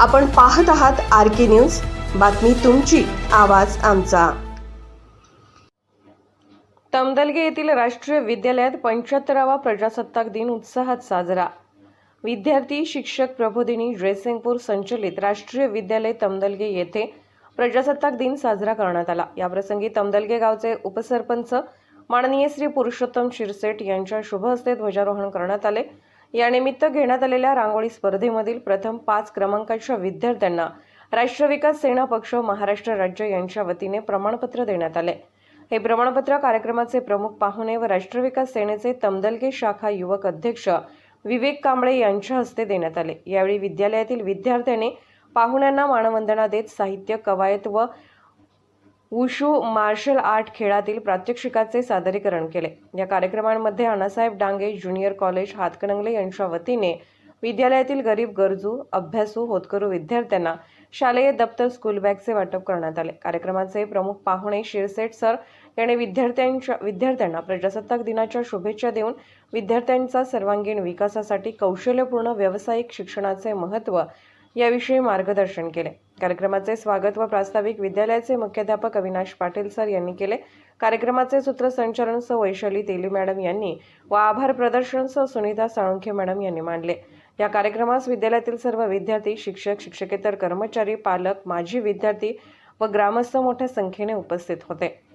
आपण पाहत आहात आर के न्यूज. बातमी तुमची आवाज आमचा. तमदलगे येथील राष्ट्रीय विद्यालयात पंच्याहत्तरावा प्रजासत्ताक दिन उत्साहात साजरा. विद्यार्थी शिक्षक प्रबोधिनी ड्रेसिंगपूर संचलित राष्ट्रीय विद्यालय तमदलगे येथे प्रजासत्ताक दिन साजरा करण्यात आला. याप्रसंगी तमदलगे गावचे उपसरपंच माननीय श्री पुरुषोत्तम शिरसेट यांच्या शुभ हस्ते ध्वजारोहण करण्यात आले. यानिमित्त घेण्यात आलेल्या रांगोळी स्पर्धेमधील प्रथम पाच क्रमांकाच्या विद्यार्थ्यांना राष्ट्रविकास सेना पक्ष महाराष्ट्र राज्य यांच्या वतीने प्रमाणपत्र देण्यात आले. हे प्रमाणपत्र कार्यक्रमाचे प्रमुख पाहुणे व राष्ट्रविकास सेनेचे तमदलगे शाखा युवक अध्यक्ष विवेक कांबळे यांच्या हस्ते देण्यात आले. यावेळी विद्यालयातील विद्यार्थ्यांनी पाहुण्यांना मानवंदना देत साहित्य कवायत व वुशू मार्शल आर्ट खेळातील प्रात्यक्षिकाचे सादरीकरण केले. या कार्यक्रमांमध्ये अण्णासाहेब डांगे ज्युनियर कॉलेज हातकणंगले यांच्या वतीने विद्यालयातील गरीब गरजू अभ्यासू होतकरू विद्यार्थ्यांना शालेय दप्तर स्कूल बॅगचे वाटप करण्यात आले. कार्यक्रमाचे प्रमुख पाहुणे शिरसेट सर यांनी विद्यार्थ्यांच्या विद्यार्थ्यांना प्रजासत्ताक दिनाच्या शुभेच्छा देऊन विद्यार्थ्यांचा सर्वांगीण विकासासाठी कौशल्यपूर्ण व्यावसायिक शिक्षणाचे महत्त्व याविषयी मार्गदर्शन केले. कार्यक्रमाचे स्वागत व प्रास्ताविक विद्यालयाचे मुख्याध्यापक अविनाश पाटील सर यांनी केले. कार्यक्रमाचे सूत्रसंचालन सह वैशाली तेली मॅडम यांनी व आभार प्रदर्शन सह सुनीता साळुंखे मॅडम यांनी मांडले. या कार्यक्रमास विद्यालयातील सर्व विद्यार्थी शिक्षक शिक्षकेतर कर्मचारी पालक माजी विद्यार्थी व ग्रामस्थ मोठ्या संख्येने उपस्थित होते.